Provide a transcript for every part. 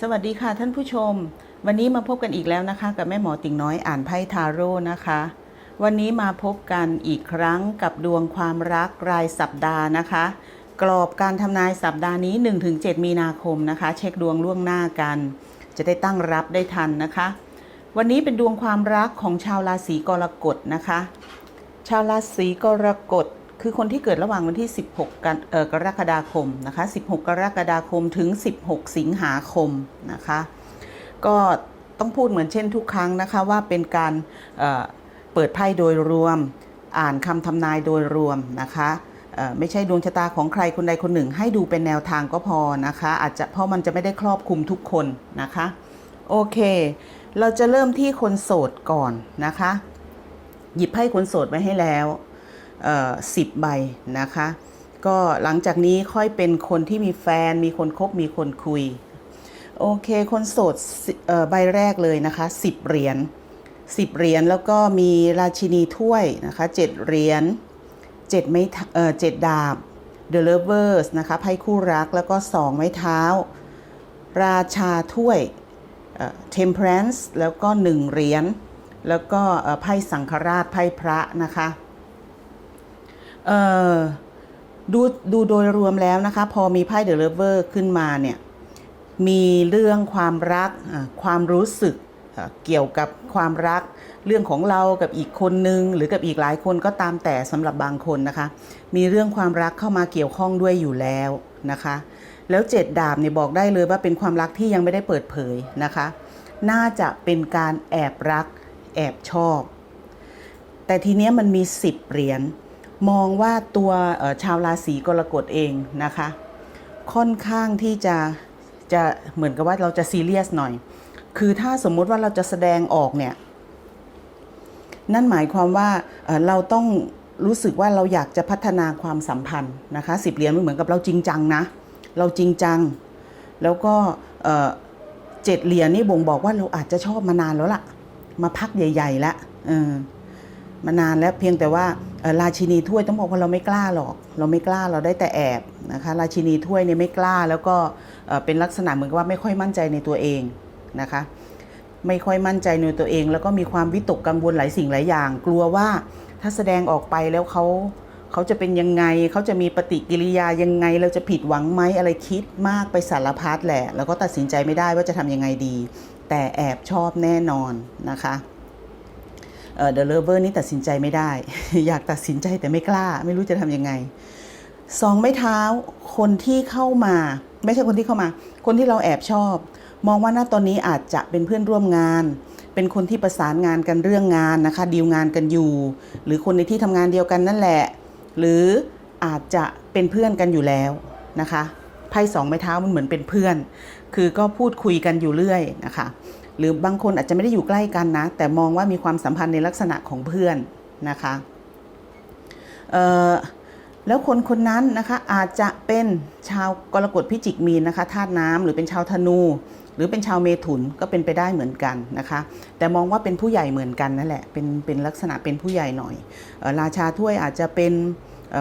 สวัสดีค่ะท่านผู้ชม วันนี้มาพบกันอีกแล้วนะคะ กับแม่หมอติ่งน้อยอ่านไพ่ทาโร่นะคะ วันนี้มาพบกันอีกครั้งกับดวงความรักรายสัปดาห์นะคะ กรอบการทำนายสัปดาห์นี้ 1-7 มีนาคมนะคะ เช็คดวงล่วงหน้ากัน จะได้ตั้งรับได้ทันนะคะ วันนี้เป็นดวงความรักของชาวราศีกรกฎนะคะ ชาวราศีกรกฎ คือคนที่เกิดระหว่างวันที่ 16กันเอ่อกรกฎาคมนะคะ 16 กรกฎาคมถึง 16 สิงหาคมนะคะ ก็ต้องพูดเหมือนเช่นทุกครั้งนะคะว่าเป็นการเเปิดไพ่โดยรวม อ่านคำทำนายโดยรวมนะคะไม่ใช่ดวงชะตาของใครคนใดคนหนึ่ง ให้ดูเป็นแนวทางก็พอนะคะ อาจจะเพราะมันจะไม่ได้ครอบคลุมทุกคนนะคะ โอเค เราจะเริ่มที่คนโสดก่อนนะคะ หยิบไพ่คนโสดไว้ให้แล้ว สิบใบนะคะ ก็หลังจากนี้ค่อยเป็นคนที่มีแฟน มีคนคบมีคนคุย โอเค คนโสดใบแรกเลยนะคะสิบเหรียญสิบเหรียญแล้วก็มีราชินีถ้วยนะคะเจ็ดเหรียญเจ็ดไม้เอ่อเจ็ดดาบ The Lovers นะคะไพ่คู่รักแล้วก็สองไม้เท้า ราชาถ้วยเอ่อ Temperance แล้วก็หนึ่งเหรียญแล้วก็ไพ่สังฆราชไพ่พระนะคะ เอ่อดูดูโดยรวมแล้วนะคะ พอมีไพ่ The Lover ขึ้นมาเนี่ย มีเรื่องความรักความรู้สึกเกี่ยวกับความรัก เรื่องของเรากับอีกคนนึง หรือกับอีกหลายคนก็ตามแต่สำหรับบางคนนะคะ มีเรื่องความรักเข้ามาเกี่ยวข้องด้วยอยู่แล้วนะคะ แล้วเจ็ดดาบเนี่ยบอกได้เลยว่าเป็นความรักที่ยังไม่ได้เปิดเผยนะคะ น่าจะเป็นการแอบรักแอบชอบ แต่ทีเนี้ยมันมีสิบเหรียญ มองว่าตัวชาวราศีกรกฎเองนะคะ ค่อนข้างที่จะจะเหมือนกับว่าเราจะซีเรียสหน่อย คือถ้าสมมุติว่าเราจะแสดงออกเนี่ยนั่นหมายความว่าเราต้องรู้สึกว่าเราอยากจะพัฒนาความสัมพันธ์นะคะสิบเหรียญมันเหมือนกับเราจริงจังนะ เราจริงจัง แล้วก็เจ็ดเหรียญนี่บ่งบอกว่าเราอาจจะชอบมานานแล้วล่ะ มาพักใหญ่ๆแล้วเออ มานานแล้วเพียงแต่ว่าราชินีถ้วยต้องบอกว่าเราไม่กล้าหรอก เราไม่กล้าเราได้แต่แอบนะคะราชินีถ้วยเนี่ยไม่กล้าแล้วก็เอ่อเป็นลักษณะเหมือนกับว่าไม่ค่อยมั่นใจในตัวเองนะคะไม่ค่อยมั่นใจในตัวเอง แล้วก็มีความวิตกกังวลหลายสิ่งหลายอย่าง กลัวว่าถ้าแสดงออกไปแล้วเขาเขาจะเป็นยังไงเขาจะมีปฏิกิริยายังไง เราจะผิดหวังไหมอะไรคิดมากไปสารพัดแหละ แล้วก็ตัดสินใจไม่ได้ว่าจะทำยังไงดี แต่แอบชอบแน่นอนนะคะ เอ่อ The Lover นี่ตัดสินใจไม่ได้ อยากตัดสินใจแต่ไม่กล้า ไม่รู้จะทำยังไงสองไม้เท้าคนที่เข้ามา ไม่ใช่คนที่เข้ามา คนที่เราแอบชอบ มองว่าณตอนนี้อาจจะเป็นเพื่อนร่วมงาน เป็นคนที่ประสานงานกันเรื่องงานนะคะดีลงานกันอยู่ หรือคนในที่ทำงานเดียวกันนั่นแหละ หรืออาจจะเป็นเพื่อนกันอยู่แล้วนะคะไพ่สองไม้เท้ามันเหมือนเป็นเพื่อน คือก็พูดคุยกันอยู่เรื่อยนะคะ หรือบางคนอาจจะไม่ได้อยู่ใกล้กันนะ แต่มองว่ามีความสัมพันธ์ในลักษณะของเพื่อนนะคะแล้วคนคนนั้นนะคะอาจจะเป็นชาวกรกฎพิจิกมีนนะคะธาตุน้ำหรือเป็นชาวธนู หรือเป็นชาวเมถุนก็เป็นไปได้เหมือนกันนะคะ แต่มองว่าเป็นผู้ใหญ่เหมือนกันนั่นแหละเป็นเป็นลักษณะเป็นผู้ใหญ่หน่อยออราชาถ้วยอาจจะเป็น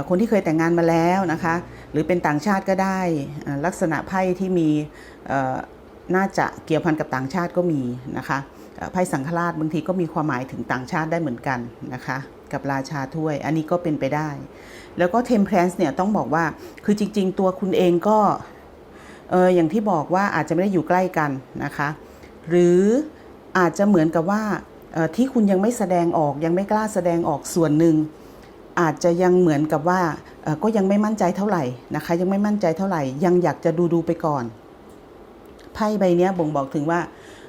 คนที่เคยแต่งงานมาแล้วนะคะ หรือเป็นต่างชาติก็ได้ลักษณะไพ่ที่มี น่าจะเกี่ยวพันกับต่างชาติก็มีนะคะไพ่สังฆราชบางทีก็มีความหมายถึงต่างชาติได้เหมือนกันนะคะ กับราชาถ้วย อันนี้ก็เป็นไปได้ แล้วก็ temperance เนี่ยต้องบอกว่าคือจริง ๆ ตัวคุณเองก็เอออย่างที่บอกว่าอาจจะไม่ได้อยู่ใกล้กันนะคะ หรืออาจจะเหมือนกับว่าที่คุณยังไม่แสดงออกยังไม่กล้าแสดงออกส่วนหนึ่งอาจจะยังเหมือนกับว่าก็ยังไม่มั่นใจเท่าไหร่นะคะ ยังไม่มั่นใจเท่าไหร่ ยังอยากจะดูดูๆไปก่อน ไพ่ใบนี้บ่งบอกถึงว่า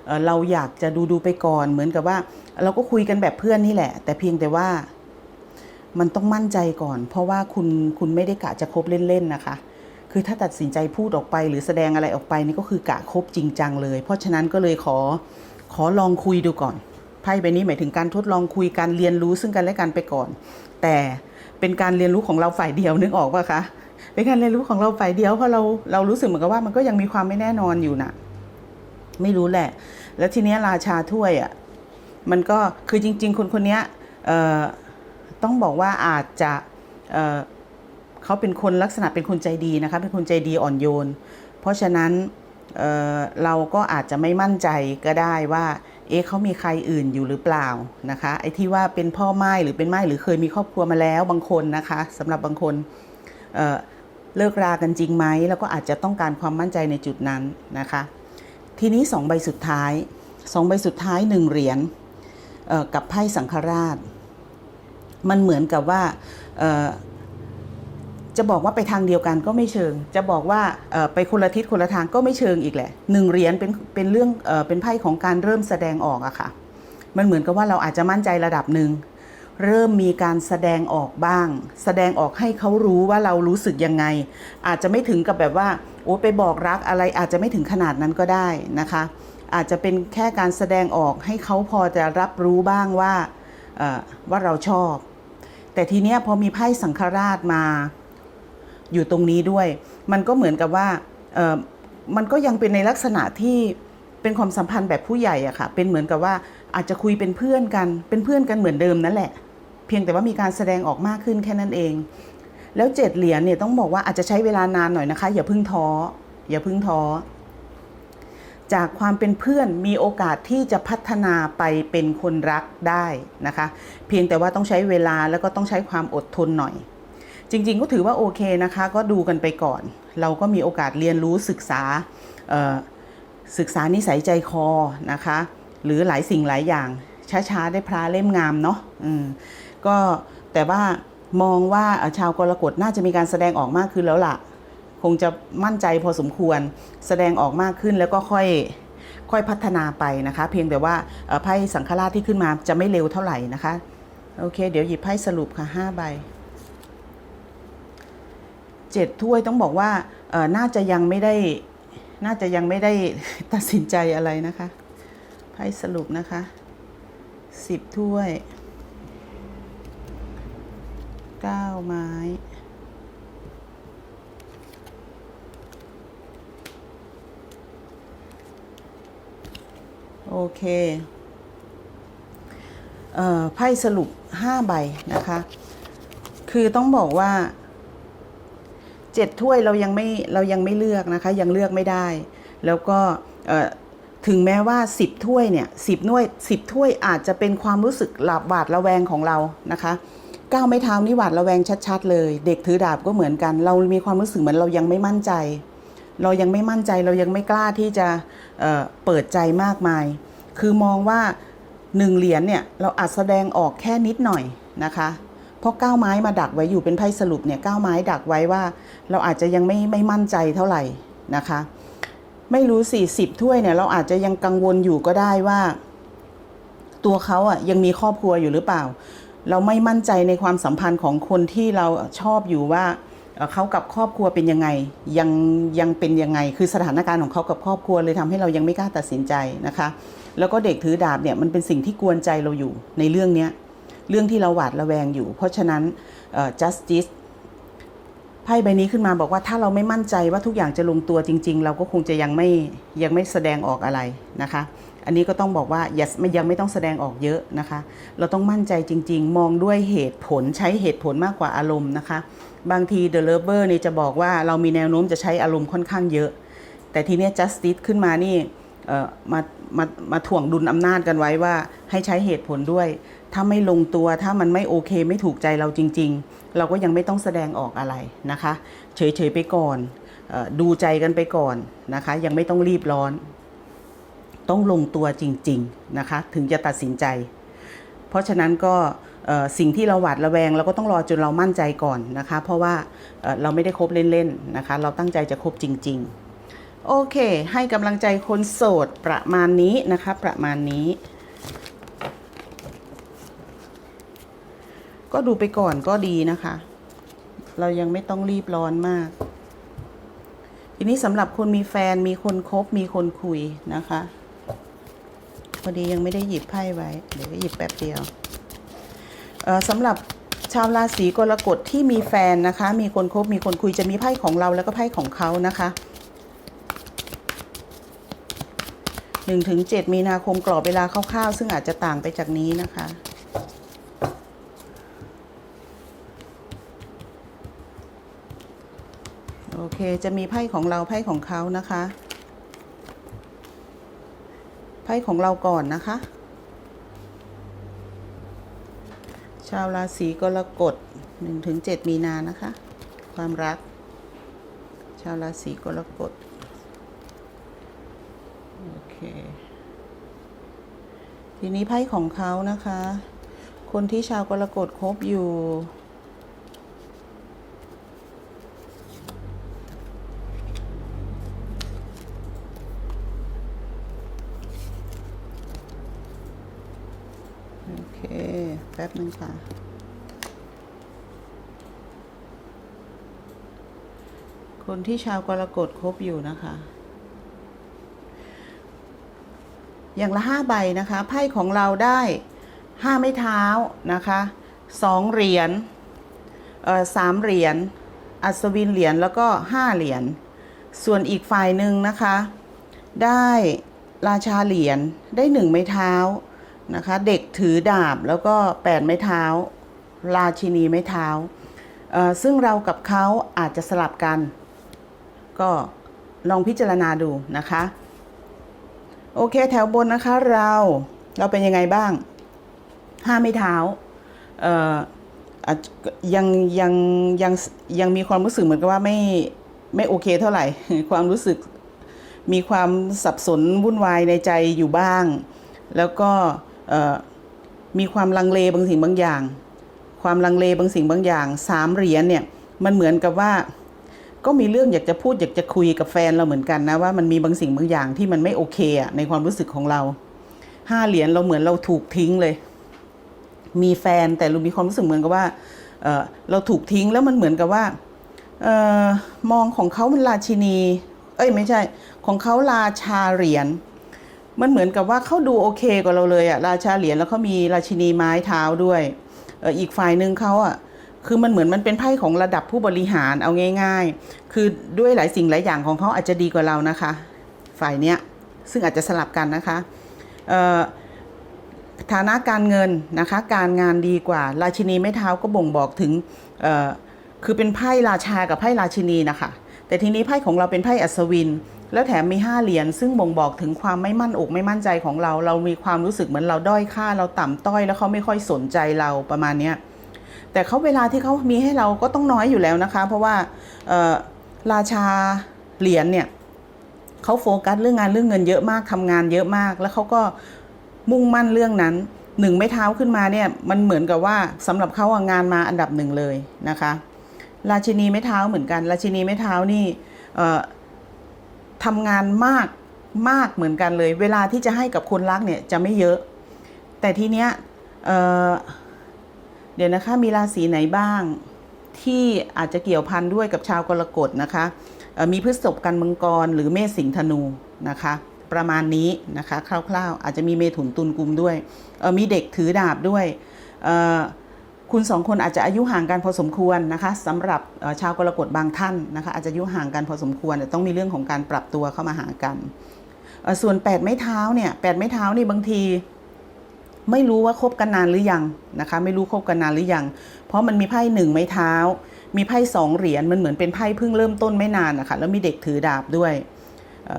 เเราอยากจะดูดูไปก่อน เหมือนกับว่า เราก็คุยกันแบบเพื่อนนี่แหละ แต่เพียงแต่ว่า มันต้องมั่นใจก่อน เพราะว่าคุณคุณไม่ได้กะจะคบเล่นๆนะคะ คือถ้าตัดสินใจพูดออกไป หรือแสดงอะไรออกไปนี่ก็คือกะคบจริงจังเลย เพราะฉะนั้นก็เลยขอขอลองคุยดูก่อนไพ่ใบนี้หมายถึงการทดลองคุยการเรียนรู้ซึ่งกันและกันไปก่อน แต่ เป็นการเรียนรู้ของเราฝ่ายเดียวนึกออกปะคะเป็นการเรียนรู้ของเราฝ่ายเดียวเพราะเราเรารู้สึกเหมือนกับว่ามันก็ยังมีความไม่แน่นอนอยู่นะไม่รู้แหละ แล้วทีเนี้ยราชาถ้วยอะมันก็คือจริง ๆ คนคนเนี้ยต้องบอกว่าอาจจะเเขาเป็นคนลักษณะเป็นคนใจดีนะคะเป็นคนใจดีอ่อนโยน เพราะฉะนั้นเเราก็อาจจะไม่มั่นใจก็ได้ว่า เอ๊ะเขามีใครอื่นอยู่หรือเปล่านะคะ ไอ้ที่ว่าเป็นพ่อไม้หรือเป็นไม้หรือเคยมีครอบครัวมาแล้วบางคนนะคะสำหรับบางคนเเลิกรากันจริงไหมแล้วก็อาจจะต้องการความมั่นใจในจุดนั้นนะคะ ทีนี้สองใบสุดท้ายสองใบสุดท้ายหนึ่งเหรียญกับไพ่สังฆราช มันเหมือนกับว่า จะบอกว่าไปทางเดียวกันก็ไม่เชิง จะบอกว่าไปคนละทิศคนละทางก็ไม่เชิงอีกแหละหนึ่งเหรียญเป็นเป็นเรื่องเป็นไพ่ของการเริ่มแสดงออกอะค่ะ มันเหมือนกับว่าเราอาจจะมั่นใจระดับหนึ่งเริ่มมีการแสดงออกบ้าง แสดงออกให้เขารู้ว่าเรารู้สึกยังไง อาจจะไม่ถึงกับแบบว่าโอ้ไปบอกรักอะไรอาจจะไม่ถึงขนาดนั้นก็ได้นะคะ อาจจะเป็นแค่การแสดงออกให้เขาพอจะรับรู้บ้างว่าว่าเราชอบ แต่ทีเนี้ยพอมีไพ่สังฆราชมา อยู่ตรงนี้ด้วย มันก็เหมือนกับว่ามันก็ยังเป็นในลักษณะที่เป็นความสัมพันธ์แบบผู้ใหญ่อะค่ะ เป็นเหมือนกับว่าอาจจะคุยเป็นเพื่อนกัน เป็นเพื่อนกันเหมือนเดิมนั่นแหละ เพียงแต่ว่ามีการแสดงออกมากขึ้นแค่นั้นเอง แล้วเจ็ดเหรียญเนี่ยต้องบอกว่าอาจจะใช้เวลานานหน่อยนะคะ อย่าพิ่งท้อ อย่าพิ่งท้อ จากความเป็นเพื่อนมีโอกาสที่จะพัฒนาไปเป็นคนรักได้นะคะ เพียงแต่ว่าต้องใช้เวลาแล้วก็ต้องใช้ความอดทนหน่อย จริง ๆ ก็ถือว่าโอเคนะคะ ก็ดูกันไปก่อน เราก็มีโอกาสเรียนรู้ศึกษาศึกษานิสัยใจคอนะคะ หรือหลายสิ่งหลายอย่าง ช้าๆ ได้พระเล่มงามเนาะก็แต่ว่ามองว่าชาวกรกฎน่าจะมีการแสดงออกมากขึ้นแล้วล่ะ คงจะมั่นใจพอสมควรแสดงออกมากขึ้นแล้วก็ค่อยค่อยพัฒนาไปนะคะ เพียงแต่ว่าไพ่สังฆราชที่ขึ้นมาจะไม่เร็วเท่าไหร่นะคะ โอเค เดี๋ยวหยิบไพ่สรุปค่ะห้าใบ เจ็ดถ้วยต้องบอกว่าเออน่าจะยังไม่ได้น่าจะยังไม่ได้ตัดสินใจอะไรนะคะไพ่สรุปนะคะสิบถ้วยเก้าไม้โอเคเอ่อไพ่สรุป 5 ใบนะคะ คือต้องบอกว่า 7ถ้วยเรายังไม่เรายังไม่เลือกนะคะ ยังเลือกไม่ได้ แล้วก็ถึงแม้ว่า 10 ถ้วยเนี่ย10ถ้วย10ถ้วยอาจจะเป็นความรู้สึกหลาบหวาดระแวงของเรานะคะก้าวไม่เท้านี่หวาดระแวงชัดๆ เลย เด็กถือดาบก็เหมือนกัน เรามีความรู้สึกเหมือนเรายังไม่มั่นใจ เรายังไม่มั่นใจเรายังไม่กล้าที่จะเเปิดใจมากมาย คือมองว่าหนึ่งเหรียญเนี่ยเราอาจแสดงออกแค่นิดหน่อยนะคะ เพราะก้าวไม้มาดักไว้อยู่เป็นไพ่สรุปเนี่ยก้าวไม้ดักไว้ว่า เราอาจจะยังไม่ไม่มั่นใจเท่าไหร่นะคะ ไม่รู้สี่สิบถ้วยเนี่ยเราอาจจะยังกังวลอยู่ก็ได้ว่า ตัวเขาอะยังมีครอบครัวอยู่หรือเปล่า เราไม่มั่นใจในความสัมพันธ์ของคนที่เราชอบอยู่ว่าเขากับครอบครัวเป็นยังไงยังยังเป็นยังไง คือสถานการณ์ของเขากับครอบครัวเลยทำให้เรายังไม่กล้าตัดสินใจนะคะ แล้วก็เด็กถือดาบเนี่ยมันเป็นสิ่งที่กวนใจเราอยู่ในเรื่องเนี้ย เรื่องที่เราหวาดระแวงอยู่ เพราะฉะนั้น justice ไพ่ใบนี้ขึ้นมาบอกว่าถ้าเราไม่มั่นใจว่าทุกอย่างจะลงตัวจริง ๆ เราก็คงจะยังไม่ยังไม่แสดงออกอะไรนะคะ อันนี้ก็ต้องบอกว่าอย่าไม่ยังไม่ต้องแสดงออกเยอะนะคะ เราต้องมั่นใจจริง ๆ มองด้วยเหตุผลใช้เหตุผลมากกว่าอารมณ์นะคะ บางที The Lover นี่จะบอกว่าเรามีแนวโน้มจะใช้อารมณ์ค่อนข้างเยอะ แต่ทีเนี้ย Justice ขึ้นมานี่มามามาถ่วงดุลอำนาจกันไว้ว่าให้ใช้เหตุผลด้วย ถ้าไม่ลงตัวถ้ามันไม่โอเคไม่ถูกใจเราจริง ๆ เราก็ยังไม่ต้องแสดงออกอะไรนะคะ เฉยๆไปก่อนดูใจกันไปก่อนนะคะ ยังไม่ต้องรีบร้อน ต้องลงตัวจริง ๆนะคะ ถึงจะตัดสินใจ เพราะฉะนั้นก็สิ่งที่เราหวาดระแวงเราก็ต้องรอจนเรามั่นใจก่อนนะคะ เพราะว่าเราไม่ได้คบเล่นๆนะคะ เราตั้งใจจะคบจริง ๆ โอเค ให้กำลังใจคนโสดประมาณนี้นะคะ ประมาณนี้ ก็ดูไปก่อนก็ดีนะคะ เรายังไม่ต้องรีบร้อนมาก ทีนี้สำหรับคนมีแฟนมีคนคบมีคนคุยนะคะพอดียังไม่ได้หยิบไพ่ไว้ เดี๋ยวก็หยิบแป๊บเดียวสำหรับชาวราศีกรกฎที่มีแฟนนะคะ มีคนคบมีคนคุยจะมีไพ่ของเราแล้วก็ไพ่ของเขานะคะหนึ่งถึงเจ็ดมีนาคมกรอบเวลาคร่าวๆซึ่งอาจจะต่างไปจากนี้นะคะ โอเค จะมีไพ่ของเราไพ่ของเขานะคะ ไพ่ของเราก่อนนะคะ ชาวราศีกรกฎ1-7 มีนานะคะ ความรัก ชาวราศีกรกฎโอเค ทีนี้ไพ่ของเขานะคะ คนที่ชาวกรกฎคบอยู่ โอเค แป๊บนึงค่ะ คนที่ชาวกรกฎคบอยู่นะคะ อย่างละห้าใบนะคะไพ่ของเราได้ห้าไม้เท้านะคะสองเหรียญสามเหรียญอัศวินเหรียญแล้วก็ห้าเหรียญส่วนอีกฝ่ายหนึ่งนะคะ ได้ราชาเหรียญได้หนึ่งไม้เท้า นะคะ เด็กถือดาบแล้วก็แปดไม้เท้า ราชินีไม้เท้า ซึ่งเรากับเขาอาจจะสลับกัน ก็ลองพิจารณาดูนะคะ โอเคแถวบนนะคะเราเราเป็นยังไงบ้างห้าไม่เท้าเออยังยังยังยังมีความรู้สึกเหมือนกับว่าไม่ไม่โอเคเท่าไหร่ ความรู้สึกมีความสับสนวุ่นวายในใจอยู่บ้าง แล้วก็ มีความลังเลบางสิ่งบางอย่าง ความลังเลบางสิ่งบางอย่างสามเหรียญเนี่ยมันเหมือนกับว่า ก็มีเรื่องอยากจะพูดอยากจะคุยกับแฟนเราเหมือนกันนะว่ามันมีบางสิ่งบางอย่างที่มันไม่โอเคอะในความรู้สึกของเราห้าเหรียญเราเหมือนเราถูกทิ้งเลย มีแฟนแต่เรามีความรู้สึกเหมือนกับว่าเเราถูกทิ้งแล้วมันเหมือนกับว่าออมองของเขามันราชินี เอ้ยไม่ใช่ ของเขาราชาเหรียญ มันเหมือนกับว่าเขาดูโอเคกว่าเราเลยอะราชาเหรียญแล้วเขามีราชินีไม้เท้าด้วยออีกฝ่ายหนึ่งเขาอะคือมันเหมือนมันเป็นไพ่ของระดับผู้บริหารเอาง่าย ๆ คือด้วยหลายสิ่งหลายอย่างของเขาอาจจะดีกว่าเรานะคะ ฝ่ายเนี้ยซึ่งอาจจะสลับกันนะคะฐานะการเงินนะคะการงานดีกว่า ราชินีไม้เท้าก็บ่งบอกถึงคือเป็นไพ่ราชากับไพ่ราชินีนะคะแต่ทีนี้ไพ่ของเราเป็นไพ่อัศวิน แล้วแถมมีห้าเหรียญซึ่งบ่งบอกถึงความไม่มั่นอกไม่มั่นใจของเรา เรามีความรู้สึกเหมือนเราด้อยค่าเราต่ำต้อย แล้วเขาไม่ค่อยสนใจเราประมาณเนี้ยแต่เขาเวลาที่เขามีให้เราก็ต้องน้อยอยู่แล้วนะคะ เพราะว่าราชาเหรียญเนี่ยเขาโฟกัสเรื่องงานเรื่องเงินเยอะมากทำงานเยอะมาก แล้วเขาก็มุ่งมั่นเรื่องนั้นหนึ่งไม่เท้าขึ้นมาเนี่ยมันเหมือนกับว่าสำหรับเขาอะงานมาอันดับหนึ่งเลยนะคะ ราชินีไม่เท้าเหมือนกัน ราชินีไม่เท้านี่ ทำงานมากมากเหมือนกันเลย เวลาที่จะให้กับคนรักเนี่ยจะไม่เยอะ แต่ทีเนี้ยเเดี๋ยวนะคะมีราศีไหนบ้าง ที่อาจจะเกี่ยวพันด้วยกับชาวกรกฎนะคะมีพฤษภกันมังกรหรือเมษสิงห์ธนูนะคะ ประมาณนี้นะคะคร่าวๆ อาจจะมีเมถุนตุลกุมด้วยมีเด็กถือดาบด้วย คุณสองคนอาจจะอายุห่างกันพอสมควรนะคะสำหรับชาวกรกฎบางท่านนะคะอาจจะอายุห่างกันพอสมควรแต่ต้องมีเรื่องของการปรับตัวเข้ามาหากันส่วนแปดไม้เท้าเนี่ยแปดไม้เท้านี่บางทีไม่รู้ว่าคบกันนานหรือยังนะคะ ไม่รู้คบกันนานหรือยัง เพราะมันมีไพ่หนึ่งไม้เท้า มีไพ่สองเหรียญมันเหมือนเป็นไพ่เพิ่งเริ่มต้นไม่นานนะคะแล้วมีเด็กถือดาบด้วย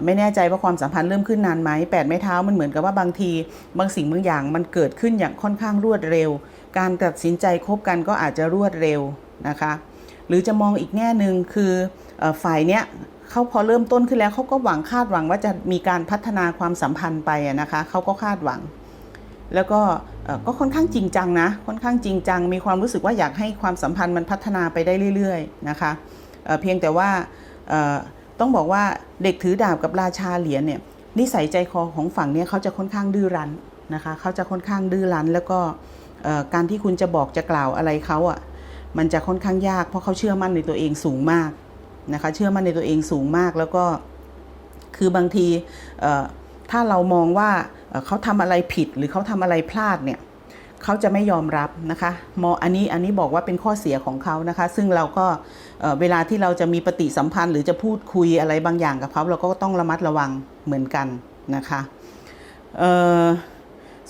ไม่แน่ใจว่าความสัมพันธ์เริ่มขึ้นนานไหมแปดไม้เท้ามันเหมือนกับว่าบางที บางสิ่งบางอย่างมันเกิดขึ้นอย่างค่อนข้างรวดเร็ว การตัดสินใจคบกันก็อาจจะรวดเร็วนะคะ หรือจะมองอีกแง่หนึ่งคืออฝ่ายเนี้ยเขาพอเริ่มต้นขึ้นแล้วเขาก็หวังคาดหวังว่าจะมีการพัฒนาความสัมพันธ์ไปนะคะเขาก็คาดหวัง แล้วก็ก็ค่อนข้างจริงจังนะค่อนข้างจริงจัง มีความรู้สึกว่าอยากให้ความสัมพันธ์มันพัฒนาไปได้เรื่อยๆนะคะเเพียงแต่ว่าต้องบอกว่าเด็กถือดาบกับราชาเหรียญเนี่ยนิสัยใจคอของฝั่งเนี้ยเขาจะค่อนข้างดื้อรั้นนะคะเขาจะค่อนข้างดื้อรั้นแล้วก็เการที่คุณจะบอกจะกล่าวอะไรเขาอะมันจะค่อนข้างยาก เพราะเขาเชื่อมั่นในตัวเองสูงมากนะคะเชื่อมั่นในตัวเองสูงมากแล้วก็คือบางทีถ้าเรามองว่าเขาทำอะไรผิดหรือเขาทำอะไรพลาดเนี่ยเขาจะไม่ยอมรับนะคะมออันนี้อันนี้บอกว่าเป็นข้อเสียของเขานะคะ ซึ่งเราก็เเวลาที่เราจะมีปฏิสัมพันธ์ หรือจะพูดคุยอะไรบางอย่างกับเขาเราก็ต้องระมัดระวังเหมือนกันนะคะ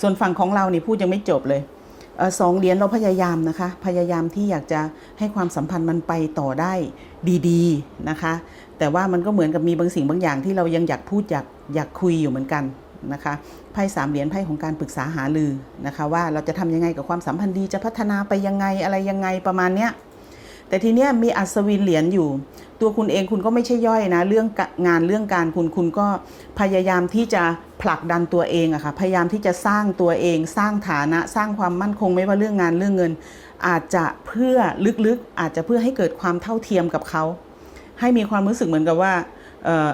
ส่วนฝั่งของเรานี่พูดยังไม่จบเลย สองเหรียญเราพยายามนะคะ พยายามที่อยากจะให้ความสัมพันธ์มันไปต่อได้ดีๆนะคะ แต่ว่ามันก็เหมือนกับมีบางสิ่งบางอย่างที่เรายังอยากพูดอยากอยากคุยอยู่เหมือนกันนะคะไพ่สามเหรียญไพ่ของการปรึกษาหารือนะคะ ว่าเราจะทำยังไงกับความสัมพันธ์ดีจะพัฒนาไปยังไงอะไรยังไงประมาณเนี้ย แต่ทีเนี้ยมีอัศวินเหรียญอยู่ ตัวคุณเองคุณก็ไม่ใช่ย่อยนะ เรื่องงานเรื่องการคุณคุณก็พยายามที่จะผลักดันตัวเองอะค่ะพยายามที่จะสร้างตัวเอง สร้างฐานะสร้างความมั่นคงไม่ว่าเรื่องงานเรื่องเงิน อาจจะเพื่อลึกๆอาจจะเพื่อให้เกิดความเท่าเทียมกับเขา ให้มีความรู้สึกเหมือนกับว่าเออ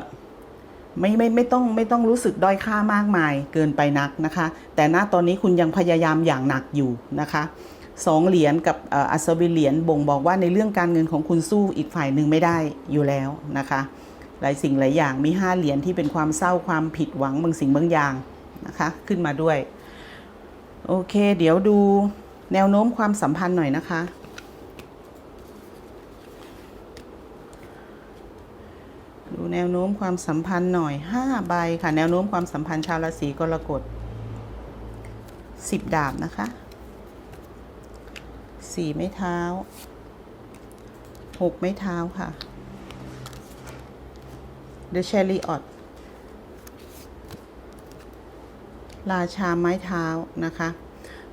ไม่ไม่ไม่ต้องไม่ต้องรู้สึกด้อยค่ามากมายเกินไปนักนะคะ แต่ณตอนนี้คุณยังพยายามอย่างหนักอยู่นะคะ สองเหรียญกับอ่ออัศวินเหรียญบ่งบอกว่าในเรื่องการเงินของคุณสู้อีกฝ่ายหนึ่งไม่ได้อยู่แล้วนะคะ หลายสิ่งหลายอย่างมีห้าเหรียญที่เป็นความเศร้าความผิดหวังบางสิ่งบางอย่างนะคะ ขึ้นมาด้วย โอเค เดี๋ยวดูแนวโน้มความสัมพันธ์หน่อยนะคะ ดูแนวโน้มความสัมพันธ์หน่อยห้าใบค่ะ แนวโน้มความสัมพันธ์ชาวราศีกรกฎสิบดาบนะคะ สี่ไม้เท้าหกไม้เท้าค่ะ The Chariot ราชาไม้เท้านะคะ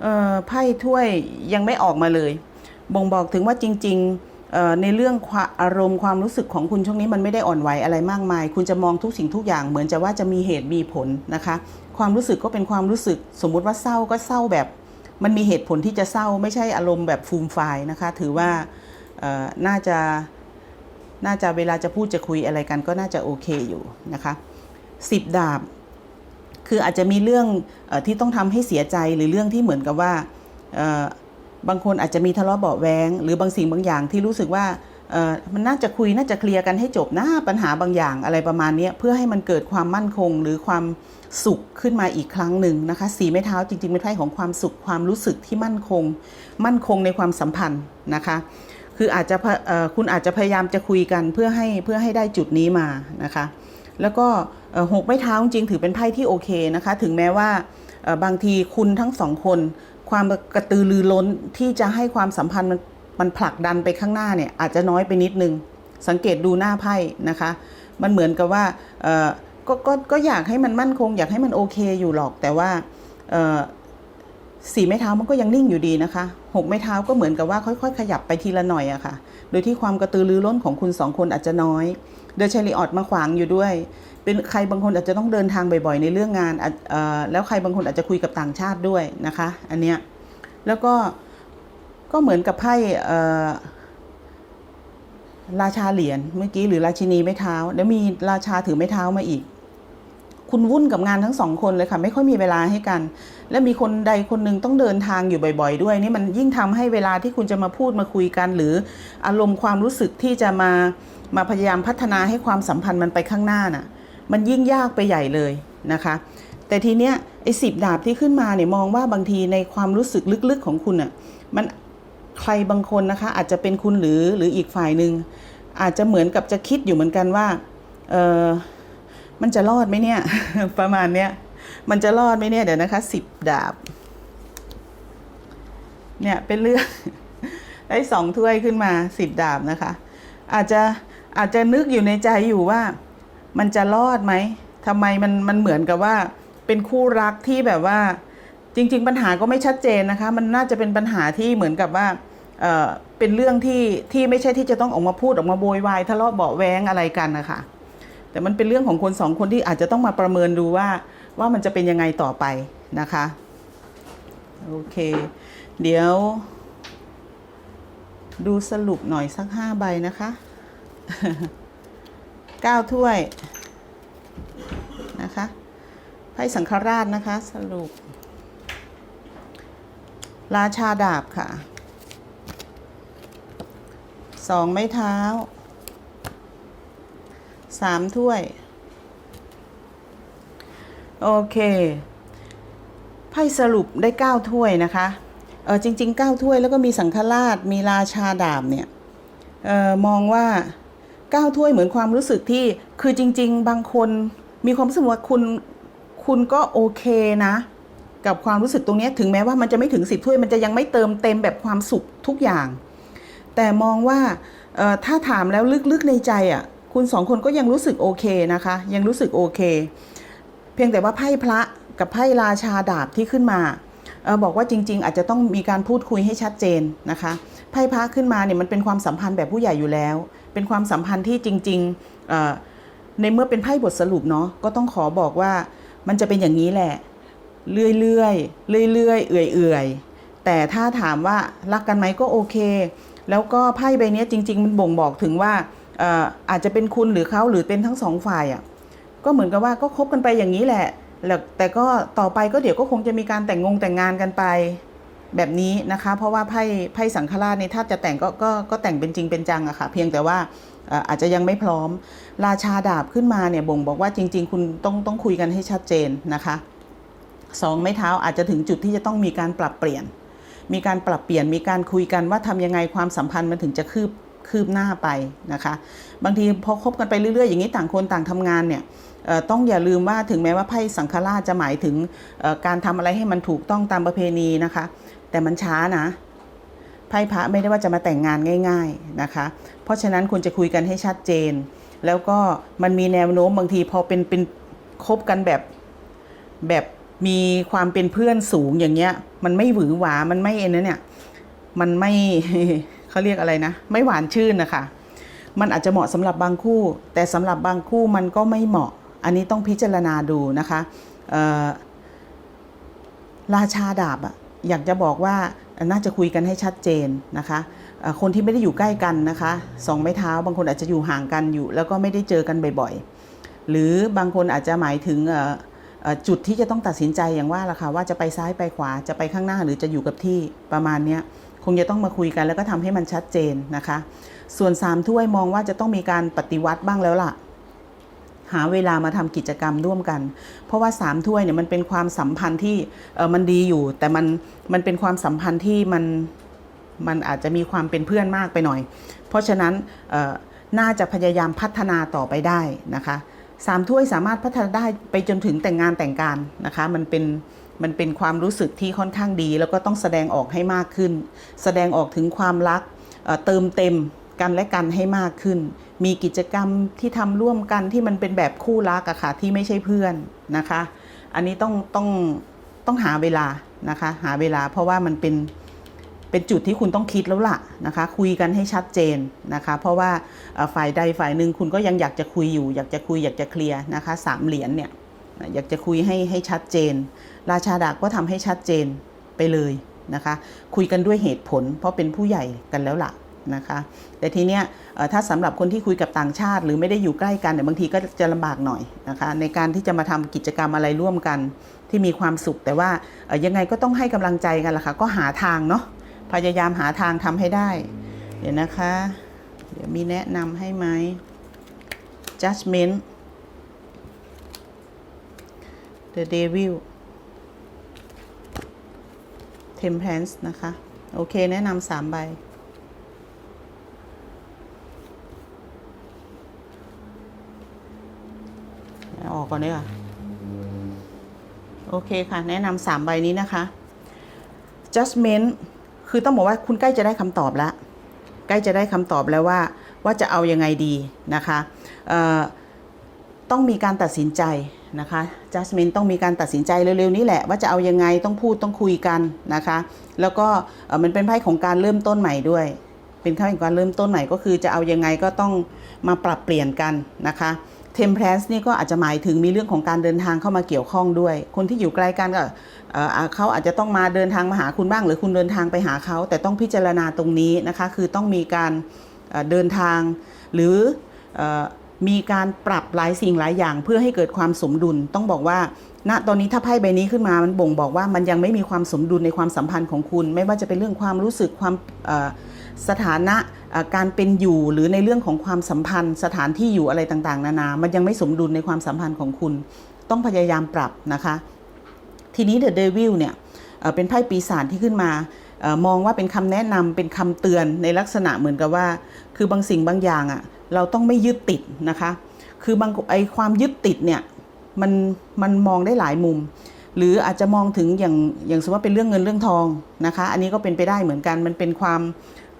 เอ่อไพ่ถ้วยยังไม่ออกมาเลย บ่งบอกถึงว่าจริงๆเอ่อในเรื่องอารมณ์ความรู้สึกของคุณช่วงนี้มันไม่ได้อ่อนไหวอะไรมากมาย คุณจะมองทุกสิ่งทุกอย่างเหมือนจะว่าจะมีเหตุมีผลนะคะ ความรู้สึกก็เป็นความรู้สึก สมมุติว่าเศร้าก็เศร้าแบบ มันมีเหตุผลที่จะเศร้าไม่ใช่อารมณ์แบบฟูมไฟนะคะ ถือว่าน่าจะน่าจะเวลาจะพูดจะคุยอะไรกันก็น่าจะโอเคอยู่นะคะสิบดาบ คืออาจจะมีเรื่องอที่ต้องทำให้เสียใจหรือเรื่องที่เหมือนกับว่าบางคนอาจจะมีทะเลาะเบาะแวงหรือบางสิ่งบางอย่างที่รู้สึกว่ามันน่าจะคุยน่าจะเคลียร์กันให้จบนะปัญหาบางอย่างอะไรประมาณนี้เพื่อให้มันเกิดความมั่นคงหรือความ สุขขึ้นมาอีกครั้งหนึ่งนะคะสีไม้เท้าจริงๆเป็นไพ่ของความสุขความรู้สึกที่มั่นคง มั่นคงในความสัมพันธ์นะคะ คืออาจจะคุณอาจจะพยายามจะคุยกันเพื่อให้เพื่อให้ได้จุดนี้มานะคะ แล้วก็หกไม้เท้าจริงถือเป็นไพ่ที่โอเคนะคะ ถึงแม้ว่าบางทีคุณทั้งสองคน ความกระตือรือร้นที่จะให้ความสัมพันธ์มันมันผลักดันไปข้างหน้าเนี่ยอาจจะน้อยไปนิดนึง สังเกตดูหน้าไพ่นะคะ มันเหมือนกับว่า ก็ก็ก็อยากให้มันมั่นคง อยากให้มันโอเคอยู่หรอก แต่ว่าสี่ไม้เท้ามันก็ยังนิ่งอยู่ดีนะคะหกไม้เท้าก็เหมือนกับว่าค่อยๆ ขยับไปทีละหน่อยอะค่ะ โดยที่ความกระตือรือร้นของคุณสองคนอาจจะน้อยเดอะชาริออตมาขวางอยู่ด้วย เป็นใครบางคนอาจจะต้องเดินทางบ่อยๆ ในเรื่องงานแล้วใครบางคนอาจจะคุยกับต่างชาติด้วยนะคะ อันเนี้ยแล้วก็ก็เหมือนกับไพ่ราชาเหรียญเมื่อกี้หรือราชินีไม้เท้า แล้วมีราชาถือไม้เท้ามาอีก คุณวุ่นกับงานทั้งสองคนเลยค่ะ ไม่ค่อยมีเวลาให้กัน และมีคนใดคนหนึ่งต้องเดินทางอยู่บ่อย ๆ ด้วย นี่มันยิ่งทำให้เวลาที่คุณจะมาพูดมาคุยกัน หรืออารมณ์ความรู้สึกที่จะมามาพยายามพัฒนาให้ความสัมพันธ์มันไปข้างหน้าน่ะ มันยิ่งยากไปใหญ่เลยนะคะ แต่ทีเนี้ยไอ้สิบดาบที่ขึ้นมาเนี่ยมองว่าบางทีในความรู้สึกลึกๆของคุณอะมันใครบางคนนะคะ อาจจะเป็นคุณหรือหรืออีกฝ่ายหนึ่งอาจจะเหมือนกับจะคิดอยู่เหมือนกันว่าเออ มันจะรอดไหมเนี่ย ประมาณเนี้ยมันจะรอดไหมเนี่ยเดี๋ยวนะคะสิบดาบ เนี่ยเป็นเรื่องได้สองถ้วยขึ้นมาสิบดาบนะคะ อาจจะอาจจะนึกอยู่ในใจอยู่ว่า มันจะรอดไหมทำไมมันมันเหมือนกับว่า เป็นคู่รักที่แบบว่า จริง ๆ ปัญหาก็ไม่ชัดเจนนะคะ มันน่าจะเป็นปัญหาที่เหมือนกับว่าเออเป็นเรื่องที่ที่ไม่ใช่ที่จะต้องออกมาพูดออกมาโวยวายทะเลาะเบาแว้งอะไรกันนะคะ แต่มันเป็นเรื่องของคนสองคนที่อาจจะต้องมาประเมินดูว่าว่ามันจะเป็นยังไงต่อไปนะคะโอเค เดี๋ยว ดูสรุปหน่อยสักห้าใบนะคะเก้าถ้วยนะคะไพ่สังฆราชนะคะ สรุป ราชาดาบค่ะสองไม้เท้า สามถ้วย โอเคไพ่สรุปได้เก้าถ้วยนะคะเออจริงๆเก้าถ้วยแล้วก็มีสังฆราชมีราชาดาบเนี่ยเออมองว่าเก้าถ้วยเหมือนความรู้สึกที่คือจริง ๆ บางคนมีความรู้สึกว่าคุณคุณก็โอเคนะ กับความรู้สึกตรงนี้ถึงแม้ว่ามันจะไม่ถึงสิบถ้วยมันจะยังไม่เติมเต็มแบบความสุขทุกอย่าง แต่มองว่าเออถ้าถามแล้วลึกๆในใจอะ คุณสองคนก็ยังรู้สึกโอเคนะคะ ยังรู้สึกโอเค เพียงแต่ว่าไพ่พระกับไพ่ราชาดาบที่ขึ้นมาออบอกว่าจริง ๆ อาจจะต้องมีการพูดคุยให้ชัดเจนนะคะไพ่พระขึ้นมาเนี่ยมันเป็นความสัมพันธ์แบบผู้ใหญ่อยู่แล้ว เป็นความสัมพันธ์ที่จริงๆในเมื่อเป็นไพ่บทสรุปเนาะก็ต้องขอบอกว่ามันจะเป็นอย่างนี้แหละ เรื่อยๆเรื่อยๆเอื่อยๆแต่ถ้าถามว่ารักกันไหมก็โอเค แล้วก็ไพ่ใบเนี้ยจริง ๆ มันบ่งบอกถึงว่า อาจจะเป็นคุณหรือเขาหรือเป็นทั้งสองฝ่ายอะก็เหมือนกับว่าก็คบกันไปอย่างนี้แหละแต่ก็ต่อไปก็เดี๋ยวก็คงจะมีการแต่งงงแต่งงานกันไปแบบนี้นะคะ เพราะว่าไพ่ไพ่สังฆราชในถ้าจะแต่งก็ก็ก็แต่งเป็นจริงเป็นจังอะค่ะ เพียงแต่ว่าเอ่ออาจจะยังไม่พร้อม ราชาดาบขึ้นมาเนี่ยบ่งบอกว่าจริง ๆ คุณต้องต้องคุยกันให้ชัดเจนนะคะสองไม้เท้าอาจจะถึงจุดที่จะต้องมีการปรับเปลี่ยน มีการปรับเปลี่ยนมีการคุยกันว่าทำยังไงความสัมพันธ์มันถึงจะคืบ คืบหน้าไปนะคะ บางทีพอคบกันไปเรื่อยๆ อย่างนี้ต่างคนต่างทำงานเนี่ยต้องอย่าลืมว่าถึงแม้ว่าไพ่สังฆราชจะหมายถึงการทำอะไรให้มันถูกต้องตามประเพณีนะคะ แต่มันช้านะไพ่พระไม่ได้ว่าจะมาแต่งงานง่าย ๆนะคะ เพราะฉะนั้นควรจะคุยกันให้ชัดเจน แล้วก็มันมีแนวโน้มบางทีพอเป็นเป็นคบกันแบบแบบมีความเป็นเพื่อนสูงอย่างเงี้ย มันไม่หวือหวา มันไม่เอ็นนะเนี่ย มันไม่ เขาเรียกอะไรนะ ไม่หวานชื่นนะคะ มันอาจจะเหมาะสำหรับบางคู่ แต่สำหรับบางคู่มันก็ไม่เหมาะ อันนี้ต้องพิจารณาดูนะคะราชาดาบอะอยากจะบอกว่าน่าจะคุยกันให้ชัดเจนนะคะคนที่ไม่ได้อยู่ใกล้กันนะคะสองไม้เท้า บางคนอาจจะอยู่ห่างกันอยู่ แล้วก็ไม่ได้เจอกันบ่อยๆ หรือบางคนอาจจะหมายถึงจุดที่จะต้องตัดสินใจอย่างว่าล่ะค่ะว่าจะไปซ้ายไปขวาจะไปข้างหน้าหรือจะอยู่กับที่ประมาณนี้ งจะต้องมาคุยกันแล้วก็ทำให้มันชัดเจนนะคะ ส่วนสามถ้วยมองว่าจะต้องมีการปฏิวัติบ้างแล้วล่ะ หาเวลามาทำกิจกรรมร่วมกัน เพราะว่าสามถ้วยเนี่ยมันเป็นความสัมพันธ์ที่เออมันดีอยู่ แต่มันมันเป็นความสัมพันธ์ที่มันมันอาจจะมีความเป็นเพื่อนมากไปหน่อย เพราะฉะนั้นเออน่าจะพยายามพัฒนาต่อไปได้นะคะสามถ้วยสามารถพัฒนาได้ไปจนถึงแต่งงานแต่งการนะคะ มันเป็น มันเป็นความรู้สึกที่ค่อนข้างดี แล้วก็ต้องแสดงออกให้มากขึ้น แสดงออกถึงความรักเติมเต็มกันและกันให้มากขึ้น มีกิจกรรมที่ทำร่วมกันที่มันเป็นแบบคู่รักอะค่ะที่ไม่ใช่เพื่อนนะคะ อันนี้ต้องต้องต้องหาเวลานะคะ หาเวลาเพราะว่ามันเป็นเป็นจุดที่คุณต้องคิดแล้วล่ะนะคะ คุยกันให้ชัดเจนนะคะ เพราะว่าฝ่ายใดฝ่ายหนึ่งคุณก็ยังอยากจะคุยอยู่ อยากจะคุยอยากจะเคลียร์นะคะสามเหรียญเนี่ย อยากจะคุยให้ให้ชัดเจน ราชาดาก็ทำให้ชัดเจนไปเลยนะคะ คุยกันด้วยเหตุผล เพราะเป็นผู้ใหญ่กันแล้วล่ะนะคะ แต่ทีเนี้ยถ้าสำหรับคนที่คุยกับต่างชาติ หรือไม่ได้อยู่ใกล้กันเนี่ยบางทีก็จะลำบากหน่อยนะคะ ในการที่จะมาทำกิจกรรมอะไรร่วมกันที่มีความสุข แต่ว่ายังไงก็ต้องให้กำลังใจกันล่ะค่ะก็หาทางเนาะพยายามหาทางทำให้ได้ เดี๋ยวนะคะ เดี๋ยวมีแนะนำให้ไหม judgment the devil temperance นะคะ โอเค แนะนำสามใบ ออกก่อนดีกว่าโอเคค่ะ แนะนำสามใบนี้นะคะ judgment คือต้องบอกว่าคุณใกล้จะได้คำตอบแล้ว ใกล้จะได้คำตอบแล้วว่าว่าจะเอายังไงดีนะคะ ต้องมีการตัดสินใจนะคะ judgment ต้องมีการตัดสินใจเร็วๆนี้แหละ ว่าจะเอายังไงต้องพูดต้องคุยกันนะคะ แล้วก็มันเป็นไพ่ของการเริ่มต้นใหม่ด้วย เป็นไพ่ของการเริ่มต้นใหม่ก็คือจะเอายังไงก็ต้องมาปรับเปลี่ยนกันนะคะ temperance นี่ก็อาจจะหมายถึงมีเรื่องของการเดินทางเข้ามาเกี่ยวข้องด้วย คนที่อยู่ไกลกันก็เขาอาจจะต้องมาเดินทางมาหาคุณบ้าง หรือคุณเดินทางไปหาเขา แต่ต้องพิจารณาตรงนี้นะคะ คือต้องมีการเดินทางหรือ มีการปรับหลายสิ่งหลายอย่าง เพื่อให้เกิดความสมดุล ต้องบอกว่า ณตอนนี้ถ้าไพ่ใบนี้ขึ้นมามันบ่งบอกว่ามันยังไม่มีความสมดุลในความสัมพันธ์ของคุณ ไม่ว่าจะเป็นเรื่องความรู้สึกความสถานะการเป็นอยู่หรือในเรื่องของความสัมพันธ์ สถานที่อยู่อะไรต่างๆ นานา มันยังไม่สมดุลในความสัมพันธ์ของคุณ ต้องพยายามปรับนะคะ ทีนี้เดอะเดวิลเนี่ยเป็นไพ่ปีศาจที่ขึ้นมามองว่าเป็นคำแนะนำเป็นคำเตือนในลักษณะเหมือนกับว่า คือบางสิ่งบางอย่างอะ่ะ เราต้องไม่ยึดติดนะคะ คือบางไอความยึดติดเนี่ยมันมันมองได้หลายมุม หรืออาจจะมองถึงอย่างอย่างสมมติว่าเป็นเรื่องเงินเรื่องทองนะคะ อันนี้ก็เป็นไปได้เหมือนกันมันเป็นความ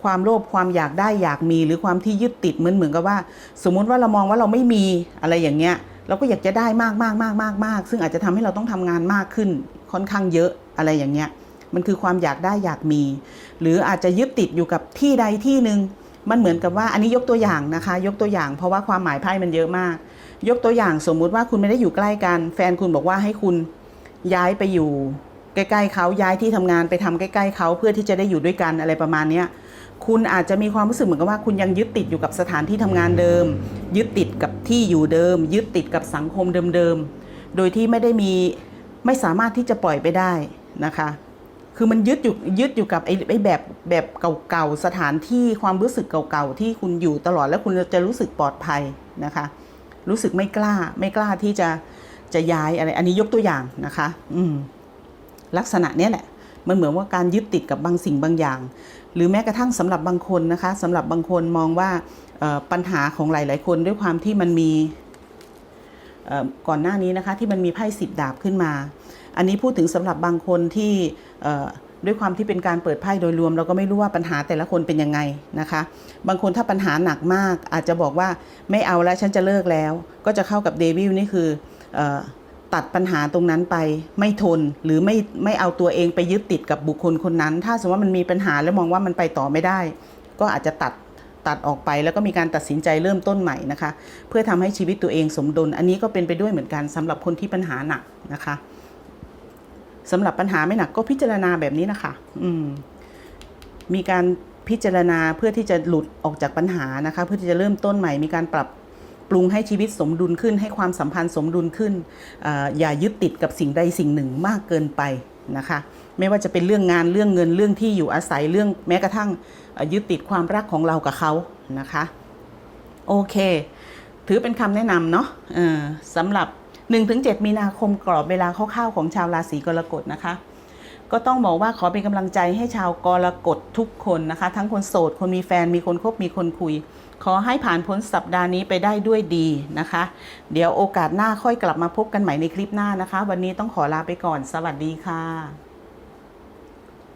ความโลภความอยากได้อยากมีหรือความที่ยึดติดเหมือนเหมือนกับว่า สมมุติว่าเรามองว่าเราไม่มีอะไรอย่างเงี้ยเราก็อยากจะได้มากมากมากมากมากซึ่งอาจจะทำให้เราต้องทำงานมากขึ้นค่อนข้างเยอะอะไรอย่างเงี้ยมันคือความอยากได้อยากมี หรืออาจจะยึดติดอยู่กับที่ใดที่หนึ่ง มันเหมือนกับว่าอันนี้ยกตัวอย่างนะคะ ยกตัวอย่าง เพราะว่าความหมายไพ่มันเยอะมาก ยกตัวอย่างสมมุติว่าคุณไม่ได้อยู่ใกล้กัน แฟนคุณบอกว่าให้คุณย้ายไปอยู่ใกล้ๆเขาย้ายที่ทำงานไปทำใกล้ๆเขาเพื่อที่จะได้อยู่ด้วยกันอะไรประมาณเนี้ยคุณอาจจะมีความรู้สึกเหมือนกับว่าคุณยังยึดติดอยู่กับสถานที่ทำงานเดิม ยึดติดกับที่อยู่เดิม ยึดติดกับสังคมเดิมๆโดยที่ไม่ได้มีไม่สามารถที่จะปล่อยไปได้นะคะ คือมันยึดอยู่ยึดอยู่กับไอ้ไอ้แบบแบบเก่าๆสถานที่ความรู้สึกเก่าๆที่คุณอยู่ตลอดแล้วคุณจะรู้สึกปลอดภัยนะคะ รู้สึกไม่กล้าไม่กล้าที่จะจะย้ายอะไรอันนี้ยกตัวอย่างนะคะ อืมลักษณะเนี้ยแหละมันเหมือนว่าการยึดติดกับบางสิ่งบางอย่าง หรือแม้กระทั่งสำหรับบางคนนะคะสำหรับบางคนมองว่าปัญหาของหลาย ๆ คนด้วยความที่มันมีก่อนหน้านี้นะคะที่มันมีไพ่สิบดาบขึ้นมา อันนี้พูดถึงสำหรับบางคนที่ด้วยความที่เป็นการเปิดไพ่โดยรวม เราก็ไม่รู้ว่าปัญหาแต่ละคนเป็นยังไงนะคะ บางคนถ้าปัญหาหนักมาก อาจจะบอกว่าไม่เอาแล้วฉันจะเลิกแล้ว ก็จะเข้ากับเดวิลนี่คือตัดปัญหาตรงนั้นไปไม่ทนหรือไม่ไม่เอาตัวเองไปยึดติดกับบุคคลคนนั้น ถ้าสมมติว่ามันมีปัญหาแล้วมองว่ามันไปต่อไม่ได้ ก็อาจจะตัดตัดออกไปแล้วก็มีการตัดสินใจเริ่มต้นใหม่นะคะ เพื่อทำให้ชีวิตตัวเองสมดุล อันนี้ก็เป็นไปด้วยเหมือนกันสำหรับคนที่ปัญหาหนักนะคะ สำหรับปัญหาไม่หนักก็พิจารณาแบบนี้นะคะอืมมีการพิจารณาเพื่อที่จะหลุดออกจากปัญหานะคะ เพื่อที่จะเริ่มต้นใหม่ มีการปรับปรุงให้ชีวิตสมดุลขึ้น ให้ความสัมพันธ์สมดุลขึ้นออย่ายึดติดกับสิ่งใดสิ่งหนึ่งมากเกินไปนะคะ ไม่ว่าจะเป็นเรื่องงานเรื่องเงินเรื่องที่อยู่อาศัยเรื่องแม้กระทั่งยึดติดความรักของเรากับเขานะคะ โอเค ถือเป็นคำแนะนำเนาะสำหรับ 1-7 มีนาคมกรอบเวลาคร่าวๆของชาวราศีกรกฎนะคะ ก็ต้องบอกว่าขอเป็นกำลังใจให้ชาวกรกฎทุกคนนะคะ ทั้งคนโสด คนมีแฟนมีคนคบมีคนคุย ขอให้ผ่านพ้นสัปดาห์นี้ไปได้ด้วยดีนะคะ เดี๋ยวโอกาสหน้าค่อยกลับมาพบกันใหม่ในคลิปหน้านะคะ วันนี้ต้องขอลาไปก่อน สวัสดีค่ะ